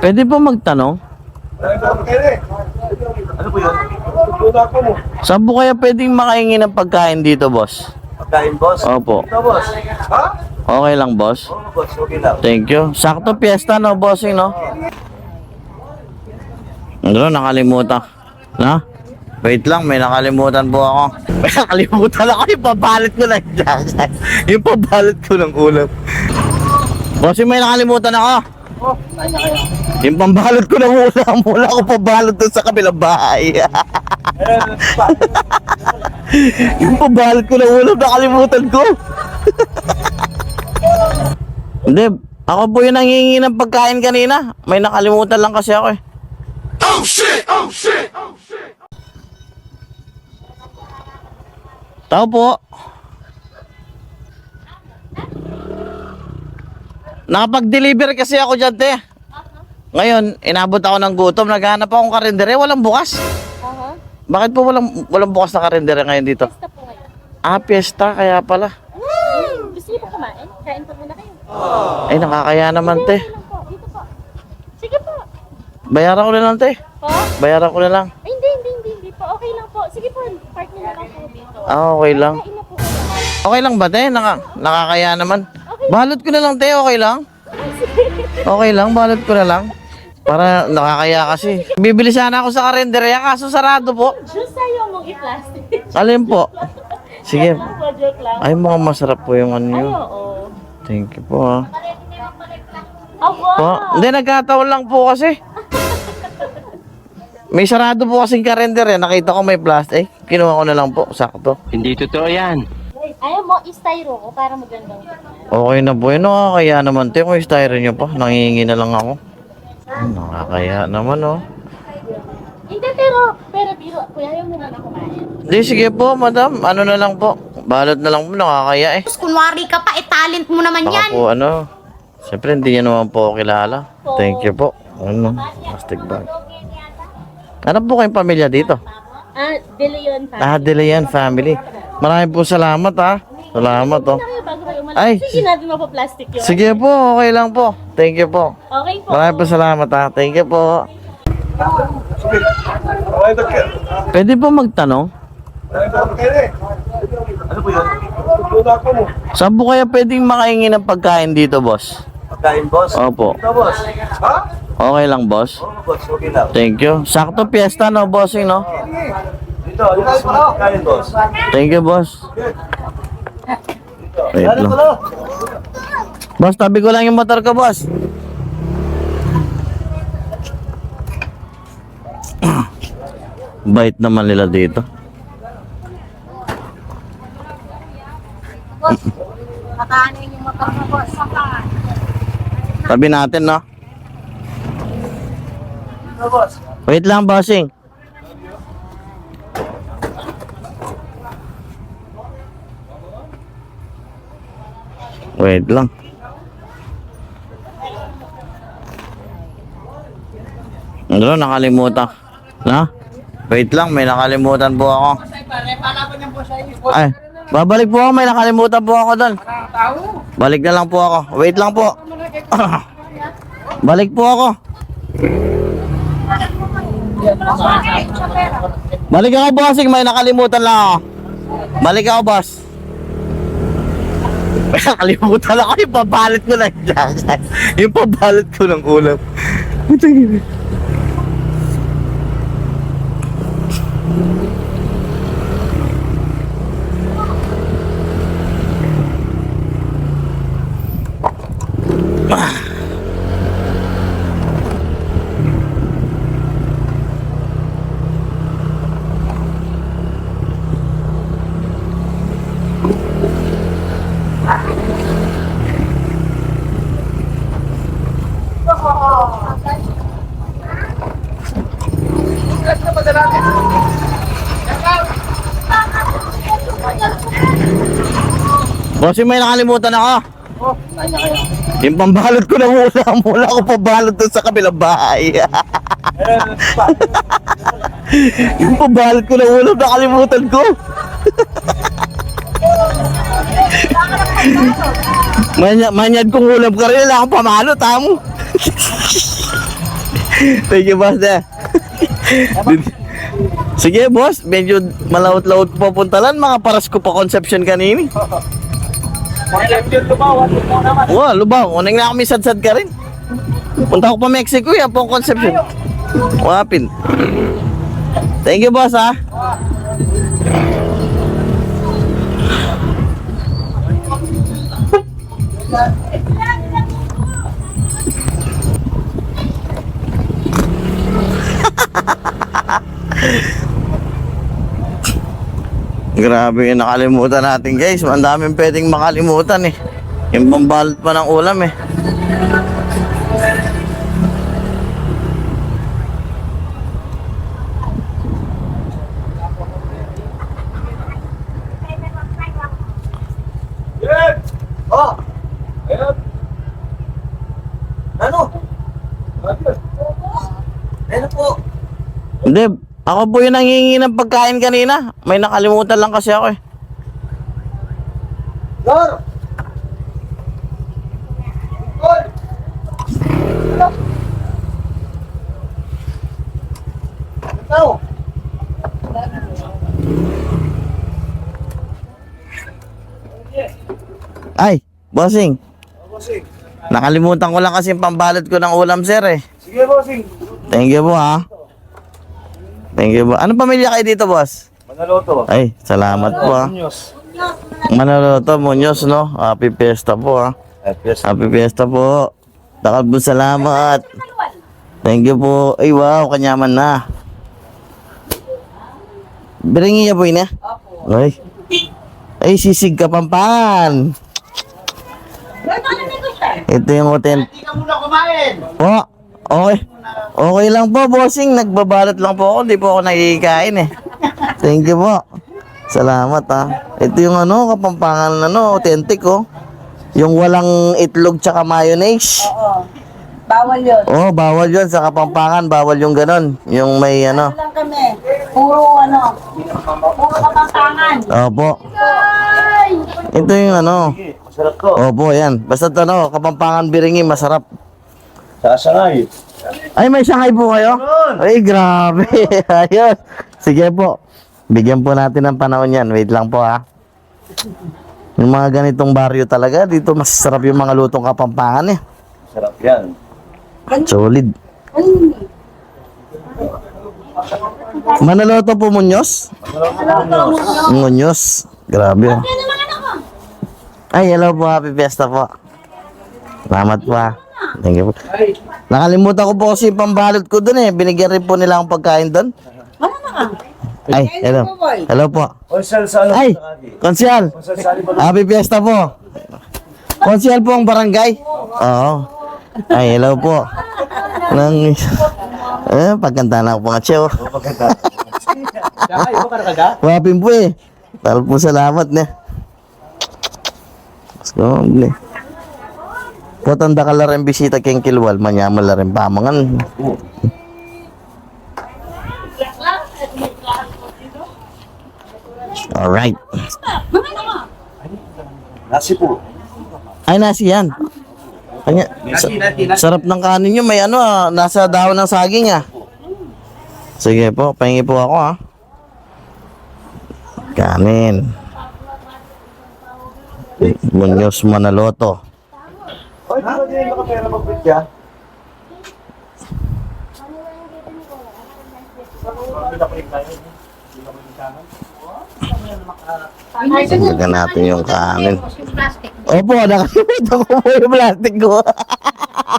Pwede po magtanong? Ano po yun? Saan po kaya pwedeng makahingi ng pagkain dito, boss? Pagkain, boss. Opo. Ito, boss. Ha? Okay lang, boss? Oo, boss. Okay lang. Thank you. Sakto piyesta, no, bossing, no? Ano, nakalimutan. Na? Wait lang, may nakalimutan po ako. May nakalimutan ako, yung pabalot ko ng jacket. Yung pabalot ko ng ulam. Bossing, may nakalimutan ako. Yung pambalot ko ng ulam, wala ko pabalot doon sa kabilang bahay. yung pabalot ko ng ulam, nakalimutan ko. Hindi, ako po yung nangingi ng pagkain kanina. May nakalimutan lang kasi ako eh. Tao po. Nakapag-deliver kasi ako dyan, te. Ngayon, inabot ako ng gutom. Naghanap akong karindere. Walang bukas. Aha. Bakit po walang, walang bukas na karindere ngayon dito? Basta po ngayon. Ah, piyesta. Kaya pala. Gusto niyo po kumain? Kain po muna kayo. Ay, nakakaya naman, te. Dito po. Dito po. Sige po. Bayaran ko na lang, te. Po? Bayaran ko na lang. Ay, hindi, hindi, hindi, hindi po. Okay lang po. Sige po. Park niyo na lang po dito. Ah, okay lang. Kain na po kayo. Okay lang ba, te? Naka, nakakaya naman. Balot ko na lang, te. Okay lang? Okay lang, balot ko na lang. Para nakakaya kasi. Bibili sana ako sa karinderya, kaso sarado po. Diyos sa'yo mong i-plastic. Alin po? Sige. Joke lang po, joke lang. Ay, mga masarap po yung ano Ay, oo. Thank you po, ha. Ako. Po? Hindi, nagkataon lang po kasi. May sarado po kasing karinderya. Nakita ko may plastic. Kinuha ko na lang po. Sakto. Hindi totoo yan. Ayaw mo, i-styro ko para magandang Okay na po. Yun, nakakaya naman. Te, kung styro nyo pa. Nangingi na lang ako. Ay, Nakakaya naman, oh. Hindi, pero, pero biro, kuya, ayaw mo na kumain. Hindi, sige po, madam. Ano na lang po. Balot na lang po. Nakakaya eh. Tapos kunwari ka pa, eh talent mo naman Baka yan. po ano, siyempre hindi niya naman po ako kilala. Thank you po. Ano, plastic bag. Ano po kayong pamilya dito? Ah, De Leon pa. Ah, De Leon family. Maraming po salamat ha. Salamat oh. Ay, Sige natin mo pa plastic yun. Sige po, okay lang po. Thank you po. Okay po. Maraming po salamat ha. Thank you po. Pwede po magtanong? Ano po yun? Saan po kaya pwedeng makahingi ng pagkain dito, boss? Pagkain, boss. Opo. Ito, boss. Ha? Okay lang, boss. Oo, boss. Okay lang. Thank you. Sakto piyesta, no, bossing, no? Dito, mga pagkain, boss. Thank you, boss. Wait lang. ko? Boss, tabi ko lang yung motor ko, boss. Bait naman nila dito. Kakanin yung motor mo, boss. Saka. Tabi natin, no? Boss? Wait lang, bossing. Wait lang. Ano, nakalimutan. Na? Wait lang, may nakalimutan po ako. Ay, babalik po ako, may nakalimutan po ako doon. Balik na lang po ako. Wait lang po. Balik po ako. Balik ako, bossing. May nakalimutan lang ako. Balik ako, boss. Nakalimutan ako. Yung pabalot ko ng jacket. Yung pabalot ko ng ulam. Putang Bossing, may nakalimutan ako. Yung pambalot ko ng ulam, wala ko pabalot doon sa kabilang bahay. yung pambalot ko ng ulam, nakalimutan ko. Manya, manyad kong ulam ka rin, wala akong pamalo, tamo. Thank you, boss. Sige, boss. Medyo malawot-lawot po puntalan. Mga paras ko pa conception kanini. Wow, lubaw. Unang na kami sad-sad ka rin. Punta ko pa Mexico, yan po ang conception. Wapin. Thank you, boss, ha. Grabe nakalimutan natin guys. Ang daming pwedeng makalimutan eh. Yung pambalot pa ng ulam eh. Yan! Oh! Ayan! Ano? Ayun. Ano po? Hindi, ako po yung nangingi ng pagkain kanina. May nakalimutan lang kasi ako eh. Lor! Lor! Ikaw! Ay, bossing. Bossing. Nakalimutan ko lang kasi yung pambalot ko ng ulam sir eh. Sige, bossing. Thank you po ha. Thank you po. Anong pamilya kayo dito boss? Manaloto. Ay, salamat po ha. News. Manaloto, Muñoz no. Happy Fiesta po ha. Yes. Happy Fiesta po. Takal po salamat. Thank you po. Ay wow, kanyaman na. Biringi niya po ina? Ay. Ay, sisig kapampangan. Ito yung hotel. Hindi ka muna kumain. Po, okay. Okay lang po, bossing. Nagbabalot lang po ako. Hindi po ako nakikikain eh. Thank you po. Salamat ha. Ito yung ano, kapampangan ano, authentic oh. Yung walang itlog tsaka mayonnaise. Bawal yun. Oh, bawal yun sa kapampangan. Bawal yung ganon. Yung may ano. Lang kami. Puro ano. Puro kapampangan. Opo. Ito yung ano. Masarap to. Opo, yan. Basta ano, kapampangan biringi, masarap. Sasangay. Ay, may Shanghai po kayo? Ay, grabe. Ayos. Sige po. Bigyan po natin ng panahon yan. Wait lang po ha. Yung mga ganitong baryo talaga, dito masarap yung mga lutong kapampangan eh. Sarap yan. Solid. Manaloto po Muñoz? Muñoz. Grabe oh. Ay, hello po. Happy Fiesta po. Salamat po ha. Thank you po. Nakalimutan ko po kasi yung pambalot ko dun eh. Binigyan rin po nila akong pagkain dun. Ay, hello. Hello po. Konsel sa ano? Ay, konsyal. Ano? Happy Fiesta po. Konsyal po ang barangay. Oo. Ay, hello po. Nang, eh, pagkanta na ako po nga siya. oh. Maganda. Saka, iba ka nakaga? Wapin po eh. Talo po salamat na. Let's go. Potanda ka lang bisita keng kilwal, manyaman lang rin pamangan. Alright. Nasi po. Ay, nasi yan. Kanya, sa- sarap ng kanin nyo. May ano ah, nasa dahon ng saging ah. Sige po, pahingi po ako ah. Kanin. Munyos Manaloto. Oy, di ba din nakapera magbigya? Lagyan natin yung kanin. Opo, nakalimutan ko po yung plastic ko.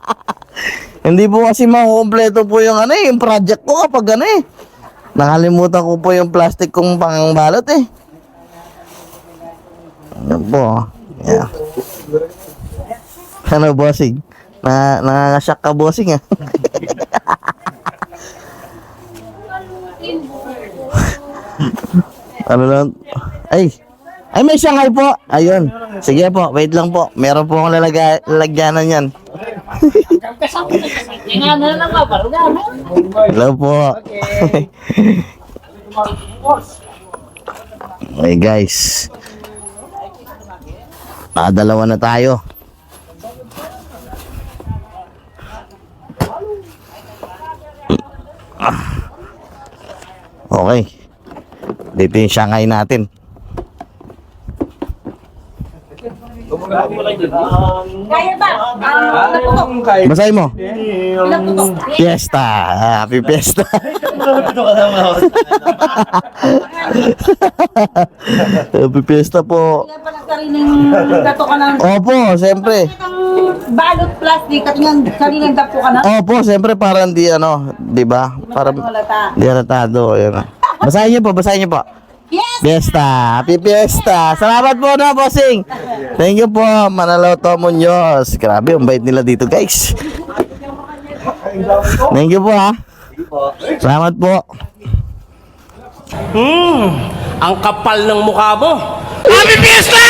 Hindi po kasi makukompleto po yung ano eh, yung project ko kapag ano eh. Nakalimutan ko po yung plastic kong pangbalot eh. Ano po, yeah. Ano bossing? Na nangangasyak ka bossing ah. ano lang? Ay, ay may Shanghai po. Ayun. Sige po, wait lang po. Meron po akong lalagay, lalagyanan yan. Hello po. okay guys. Nakadalawa na tayo. Okay. Dito yung Shanghai natin. Kaya ba? Naputok. Basahin mo. Fiesta. Happy Fiesta. Happy Fiesta po. Kaya pala sariling dato ka ng Opo, siyempre. balot plastic at yung sariling dapo ka na. Opo, siyempre parang di ano, di ba? Para di halatado. Ayun. Basahin niyo po, basahin niyo po. Yes! Fiesta! Happy Fiesta! Salamat po na, bossing! Thank you po, Manaloto Munoz. Grabe, ang bait nila dito, guys. Thank you po, ha. Salamat po. Hmm, ang kapal ng mukha mo. Happy Fiesta!